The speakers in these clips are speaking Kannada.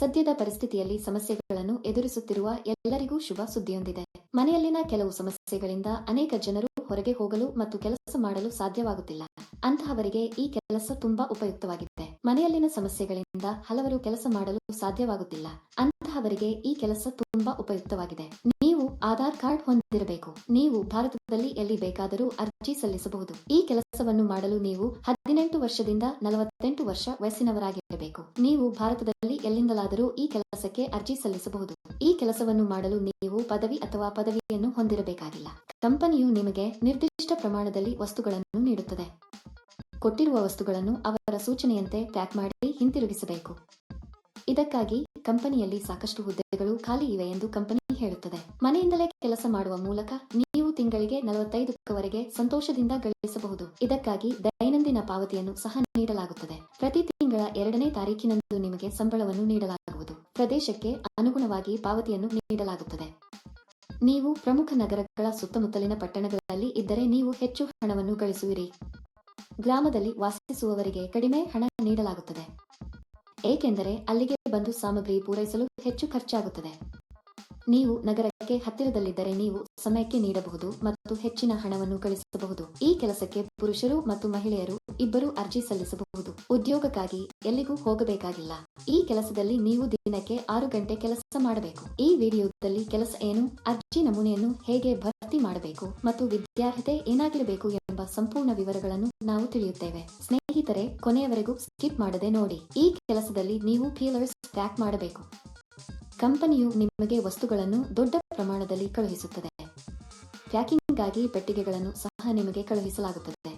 ಸದ್ಯದ ಪರಿಸ್ಥಿತಿಯಲ್ಲಿ ಸಮಸ್ಯೆಗಳನ್ನು ಎದುರಿಸುತ್ತಿರುವ ಎಲ್ಲರಿಗೂ ಶುಭ ಸುದ್ದಿಯೊಂದಿದೆ. ಮನೆಯಲ್ಲಿನ ಕೆಲವು ಸಮಸ್ಯೆಗಳಿಂದ ಅನೇಕ ಜನರು ಹೊರಗೆ ಹೋಗಲು ಮತ್ತು ಕೆಲಸ ಮಾಡಲು ಸಾಧ್ಯವಾಗುತ್ತಿಲ್ಲ. ಅಂತಹವರಿಗೆ ಈ ಕೆಲಸ ತುಂಬಾ ಉಪಯುಕ್ತವಾಗಿದೆ. ಮನೆಯಲ್ಲಿನ ಸಮಸ್ಯೆಗಳಿಂದ ಹಲವರು ಕೆಲಸ ಮಾಡಲು ಸಾಧ್ಯವಾಗುತ್ತಿಲ್ಲ. ಅಂತಹವರಿಗೆ ಈ ಕೆಲಸ ತುಂಬಾ ಉಪಯುಕ್ತವಾಗಿದೆ. ಆಧಾರ್ ಕಾರ್ಡ್ ಹೊಂದಿರಬೇಕು. ನೀವು ಭಾರತದಲ್ಲಿ ಎಲ್ಲಿ ಬೇಕಾದರೂ ಅರ್ಜಿ ಸಲ್ಲಿಸಬಹುದು. ಈ ಕೆಲಸವನ್ನು ಮಾಡಲು ನೀವು ಹದಿನೆಂಟು ವರ್ಷದಿಂದ ನಲವತ್ತೆಂಟು ವರ್ಷ ವಯಸ್ಸಿನವರಾಗಿರಬೇಕು. ನೀವು ಭಾರತದಲ್ಲಿ ಎಲ್ಲಿಂದಲಾದರೂ ಈ ಕೆಲಸಕ್ಕೆ ಅರ್ಜಿ ಸಲ್ಲಿಸಬಹುದು. ಈ ಕೆಲಸವನ್ನು ಮಾಡಲು ನೀವು ಪದವಿ ಅಥವಾ ಪದವಿಯನ್ನು ಹೊಂದಿರಬೇಕಾಗಿಲ್ಲ. ಕಂಪನಿಯು ನಿಮಗೆ ನಿರ್ದಿಷ್ಟ ಪ್ರಮಾಣದಲ್ಲಿ ವಸ್ತುಗಳನ್ನು ನೀಡುತ್ತದೆ. ಕೊಟ್ಟಿರುವ ವಸ್ತುಗಳನ್ನು ಅವರ ಸೂಚನೆಯಂತೆ ಪ್ಯಾಕ್ ಮಾಡಿ ಹಿಂತಿರುಗಿಸಬೇಕು. ಇದಕ್ಕಾಗಿ ಕಂಪನಿಯಲ್ಲಿ ಸಾಕಷ್ಟು ಹುದ್ದೆಗಳು ಖಾಲಿ ಇವೆ ಎಂದು ಕಂಪನಿ ಹೇಳುತ್ತದೆ. ಮನೆಯಿಂದಲೇ ಕೆಲಸ ಮಾಡುವ ಮೂಲಕ ನೀವು ತಿಂಗಳಿಗೆ ನಲವತ್ತೈದಕ್ಕವರೆಗೆ ಸಂತೋಷದಿಂದ ಗಳಿಸಬಹುದು. ಇದಕ್ಕಾಗಿ ದೈನಂದಿನ ಪಾವತಿಯನ್ನು ಸಹ ನೀಡಲಾಗುತ್ತದೆ. ಪ್ರತಿ ತಿಂಗಳ ಎರಡನೇ ತಾರೀಕಿನಂದು ನಿಮಗೆ ಸಂಬಳವನ್ನು ನೀಡಲಾಗುವುದು. ಪ್ರದೇಶಕ್ಕೆ ಅನುಗುಣವಾಗಿ ಪಾವತಿಯನ್ನು ನೀಡಲಾಗುತ್ತದೆ. ನೀವು ಪ್ರಮುಖ ನಗರಗಳ ಸುತ್ತಮುತ್ತಲಿನ ಪಟ್ಟಣಗಳಲ್ಲಿ ಇದ್ದರೆ ನೀವು ಹೆಚ್ಚು ಹಣವನ್ನು ಗಳಿಸುವಿರಿ. ಗ್ರಾಮದಲ್ಲಿ ವಾಸಿಸುವವರಿಗೆ ಕಡಿಮೆ ಹಣ ನೀಡಲಾಗುತ್ತದೆ. ಏಕೆಂದರೆ ಅಲ್ಲಿಗೆ ಬಂದು ಸಾಮಗ್ರಿ ಪೂರೈಸಲು ಹೆಚ್ಚು ಖರ್ಚಾಗುತ್ತದೆ. ನೀವು ನಗರಕ್ಕೆ ಹತ್ತಿರದಲ್ಲಿದ್ದರೆ ನೀವು ಸಮಯಕ್ಕೆ ನೀಡಬಹುದು ಮತ್ತು ಹೆಚ್ಚಿನ ಹಣವನ್ನು ಗಳಿಸಬಹುದು ಈ ಕೆಲಸಕ್ಕೆ ಪುರುಷರು ಮತ್ತು ಮಹಿಳೆಯರು ಇಬ್ಬರು ಅರ್ಜಿ ಸಲ್ಲಿಸಬಹುದು. ಉದ್ಯೋಗಕ್ಕಾಗಿ ಎಲ್ಲಿಗೂ ಹೋಗಬೇಕಾಗಿಲ್ಲ. ಈ ಕೆಲಸದಲ್ಲಿ ನೀವು ದಿನಕ್ಕೆ ಆರು ಗಂಟೆ ಕೆಲಸ ಮಾಡಬೇಕು. ಈ ವಿಡಿಯೋದಲ್ಲಿ ಕೆಲಸ ಏನು, ಅರ್ಜಿ ನಮೂನೆಯನ್ನು ಹೇಗೆ ಭರ್ತಿ ಮಾಡಬೇಕು ಮತ್ತು ವಿದ್ಯಾರ್ಹತೆ ಏನಾಗಿರಬೇಕು ಎಂಬ ಸಂಪೂರ್ಣ ವಿವರಗಳನ್ನು ನಾವು ತಿಳಿಯುತ್ತೇವೆ. ಸ್ನೇಹಿತರೆ, ಕೊನೆಯವರೆಗೂ ಸ್ಕಿಪ್ ಮಾಡದೆ ನೋಡಿ. ಈ ಕೆಲಸದಲ್ಲಿ ನೀವು ಫೀಲರ್ಸ್ ಪ್ಯಾಕ್ ಮಾಡಬೇಕು. ಕಂಪನಿಯು ನಿಮಗೆ ವಸ್ತುಗಳನ್ನು ದೊಡ್ಡ ಪ್ರಮಾಣದಲ್ಲಿ ಕಳುಹಿಸುತ್ತದೆ. ಪ್ಯಾಕಿಂಗ್ಗಾಗಿ ಪೆಟ್ಟಿಗೆಗಳನ್ನು ಸಹ ನಿಮಗೆ ಕಳುಹಿಸಲಾಗುತ್ತದೆ.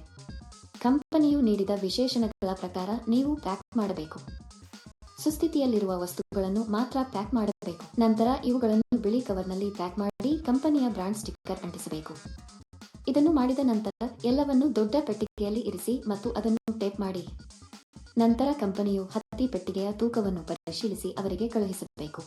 ಕಂಪನಿಯು ನೀಡಿದ ವಿಶೇಷಣಗಳ ಪ್ರಕಾರ ನೀವು ಪ್ಯಾಕ್ ಮಾಡಬೇಕು. ಸುಸ್ಥಿತಿಯಲ್ಲಿರುವ ವಸ್ತುಗಳನ್ನು ಮಾತ್ರ ಪ್ಯಾಕ್ ಮಾಡಬೇಕು. ನಂತರ ಇವುಗಳನ್ನು ಬಿಳಿ ಕವರ್ನಲ್ಲಿ ಪ್ಯಾಕ್ ಮಾಡಿ ಕಂಪನಿಯ ಬ್ರಾಂಡ್ ಸ್ಟಿಕ್ಕರ್ ಅಂಟಿಸಬೇಕು. ಇದನ್ನು ಮಾಡಿದ ನಂತರ ಎಲ್ಲವನ್ನು ದೊಡ್ಡ ಪೆಟ್ಟಿಗೆಯಲ್ಲಿ ಇರಿಸಿ ಮತ್ತು ಅದನ್ನು ಟೇಪ್ ಮಾಡಿ. ನಂತರ ಕಂಪನಿಯು ಹತ್ತಿ ಪೆಟ್ಟಿಗೆಯ ತೂಕವನ್ನು ಪರಿಶೀಲಿಸಿ ಅವರಿಗೆ ಕಳುಹಿಸಬೇಕು.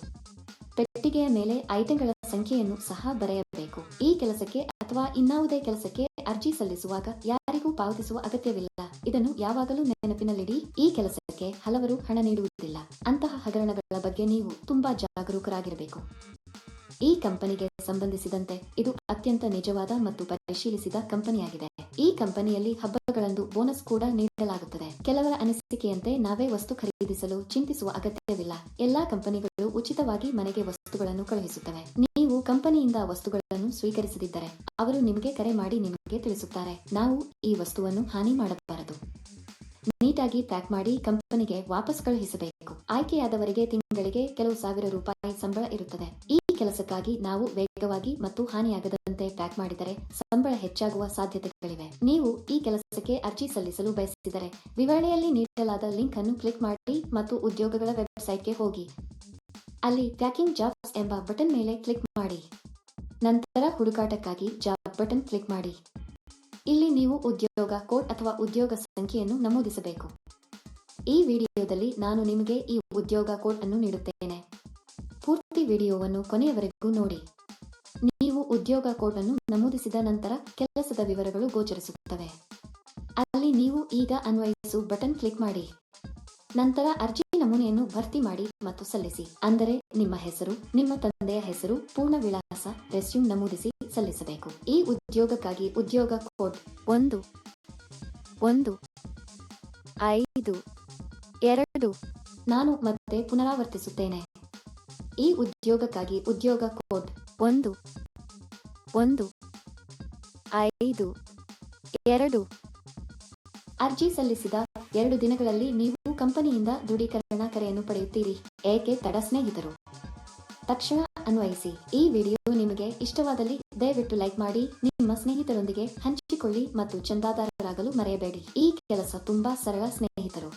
ಪೆಟ್ಟಿಗೆಯ ಮೇಲೆ ಐಟಂಗಳ ಸಂಖ್ಯೆಯನ್ನು ಸಹ ಬರೆಯಬೇಕು. ಈ ಕೆಲಸಕ್ಕೆ ಅಥವಾ ಇನ್ನಾವುದೇ ಕೆಲಸಕ್ಕೆ ಅರ್ಜಿ ಸಲ್ಲಿಸುವಾಗ ಯಾರಿಗೂ ಪಾವತಿಸುವ ಅಗತ್ಯವಿಲ್ಲ. ಇದನ್ನು ಯಾವಾಗಲೂ ನೆನಪಿನಲ್ಲಿಡಿ, ಈ ಕೆಲಸಕ್ಕೆ ಹಲವರು ಹಣ ನೀಡುವುದಿಲ್ಲ. ಅಂತಹ ಹಗರಣಗಳ ಬಗ್ಗೆ ನೀವು ತುಂಬಾ ಜಾಗರೂಕರಾಗಿರಬೇಕು. ಈ ಕಂಪನಿಗೆ ಸಂಬಂಧಿಸಿದಂತೆ ಇದು ಅತ್ಯಂತ ನಿಜವಾದ ಮತ್ತು ಪರಿಶೀಲಿಸಿದ ಕಂಪನಿಯಾಗಿದೆ. ಈ ಕಂಪನಿಯಲ್ಲಿ ಹಬ್ಬಗಳಂದು ಬೋನಸ್ ಕೂಡ ನೀಡಲಾಗುತ್ತದೆ. ಕೆಲವರ ಅನಿಸಿಕೆಯಂತೆ ನಾವೇ ವಸ್ತು ಖರೀದಿಸಲು ಚಿಂತಿಸುವ ಅಗತ್ಯವಿಲ್ಲ. ಎಲ್ಲಾ ಕಂಪನಿಗಳು ಉಚಿತವಾಗಿ ಮನೆಗೆ ವಸ್ತುಗಳನ್ನು ಕಳುಹಿಸುತ್ತವೆ. ನೀವು ಕಂಪನಿಯಿಂದ ವಸ್ತುಗಳನ್ನು ಸ್ವೀಕರಿಸದಿದ್ದರೆ ಅವರು ನಿಮಗೆ ಕರೆ ಮಾಡಿ ನಿಮಗೆ ತಿಳಿಸುತ್ತಾರೆ. ನಾವು ಈ ವಸ್ತುವನ್ನು ಹಾನಿ ಮಾಡಬಾರದು. ನೀಟಾಗಿ ಪ್ಯಾಕ್ ಮಾಡಿ ಕಂಪನಿಗೆ ವಾಪಸ್ ಕಳುಹಿಸಬೇಕು. ಆಯ್ಕೆಯಾದವರಿಗೆ ತಿಂಗಳಿಗೆ ಕೆಲವು ಸಾವಿರ ರೂಪಾಯಿ ಸಂಬಳ ಇರುತ್ತದೆ. ಈ ಕೆಲಸಕ್ಕಾಗಿ ನಾವು ವೇಗವಾಗಿ ಮತ್ತು ಹಾನಿಯಾಗದಂತೆ ಪ್ಯಾಕ್ ಮಾಡಿದರೆ ಸಂಬಳ ಹೆಚ್ಚಾಗುವ ಸಾಧ್ಯತೆಗಳಿವೆ. ನೀವು ಈ ಕೆಲಸಕ್ಕೆ ಅರ್ಜಿ ಸಲ್ಲಿಸಲು ಬಯಸಿದರೆ ವಿವರಣೆಯಲ್ಲಿ ನೀಡಲಾದ ಲಿಂಕ್ ಅನ್ನು ಕ್ಲಿಕ್ ಮಾಡಿ ಮತ್ತು ಉದ್ಯೋಗಗಳ ವೆಬ್ಸೈಟ್ಗೆ ಹೋಗಿ. ಅಲ್ಲಿ ಪ್ಯಾಕಿಂಗ್ ಜಾಬ್ಸ್ ಎಂಬ ಬಟನ್ ಮೇಲೆ ಕ್ಲಿಕ್ ಮಾಡಿ. ನಂತರ ಹುಡುಕಾಟಕ್ಕಾಗಿ ಜಾಬ್ ಬಟನ್ ಕ್ಲಿಕ್ ಮಾಡಿ. ಇಲ್ಲಿ ನೀವು ಉದ್ಯೋಗ ಕೋಡ್ ಅಥವಾ ಉದ್ಯೋಗ ಸಂಖ್ಯೆಯನ್ನು ನಮೂದಿಸಬೇಕು. ಈ ವಿಡಿಯೋದಲ್ಲಿ ನಾನು ನಿಮಗೆ ಈ ಉದ್ಯೋಗ ಕೋಡ್ ಅನ್ನು ನೀಡುತ್ತೇನೆ. ಪೂರ್ತಿ ವಿಡಿಯೋವನ್ನು ಕೊನೆಯವರೆಗೂ ನೋಡಿ. ನೀವು ಉದ್ಯೋಗ ಕೋಡ್ ಅನ್ನು ನಮೂದಿಸಿದ ನಂತರ ಕೆಲಸದ ವಿವರಗಳು ಗೋಚರಿಸುತ್ತವೆ. ಅಲ್ಲಿ ನೀವು ಈಗ ಅನ್ವಯಿಸು ಬಟನ್ ಕ್ಲಿಕ್ ಮಾಡಿ. ನಂತರ ಅರ್ಜಿ ನಮೂನೆಯನ್ನು ಭರ್ತಿ ಮಾಡಿ ಮತ್ತು ಸಲ್ಲಿಸಿ. ಅಂದರೆ ನಿಮ್ಮ ಹೆಸರು, ನಿಮ್ಮ ತಂದೆಯ ಹೆಸರು, ಪೂರ್ಣ ವಿಳಾಸ, ರೆಸ್ಯೂಮ್ ನಮೂದಿಸಿ ಸಲ್ಲಿಸಬೇಕು. ಈ ಉದ್ಯೋಗಕ್ಕಾಗಿ ಉದ್ಯೋಗ ಕೋಡ್ ಒಂದು ಒಂದು, ಐದು, ಎರಡು, ನಾನು ಮತ್ತೆ ಪುನರಾವರ್ತಿಸುತ್ತೇನೆ. ಈ ಉದ್ಯೋಗಕ್ಕಾಗಿ ಉದ್ಯೋಗ ಕೋಡ್ ಒಂದು ಒಂದು, ಐದು, ಎರಡು. ಅರ್ಜಿ ಸಲ್ಲಿಸಿದ ಎರಡು ದಿನಗಳಲ್ಲಿ ನೀವು ಕಂಪನಿಯಿಂದ ದೃಢೀಕರಣ ಕರೆಯನ್ನು ಪಡೆಯುತ್ತೀರಿ, ಏಕೆ ತಡ ಸ್ನೇಹಿತರು? ತಕ್ಷಣ ಅನ್ವಯಿಸಿ, ಈ ವಿಡಿಯೋ ನಿಮಗೆ ಇಷ್ಟವಾದಲ್ಲಿ ದಯವಿಟ್ಟು ಲೈಕ್ ಮಾಡಿ, ನಿಮ್ಮ ಸ್ನೇಹಿತರೊಂದಿಗೆ ಹಂಚಿಕೊಳ್ಳಿ ಮತ್ತು ಚಂದಾದಾರರಾಗಲು ಮರೆಯಬೇಡಿ. ಈ ಕೆಲಸ ತುಂಬಾ ಸರಳ ಸ್ನೇಹಿತರು.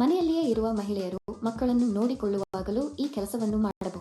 ಮನೆಯಲ್ಲಿಯೇ ಇರುವ ಮಹಿಳೆಯರು ಮಕ್ಕಳನ್ನು ನೋಡಿಕೊಳ್ಳುವಾಗಲೂ ಈ ಕೆಲಸವನ್ನು ಮಾಡಬಹುದು.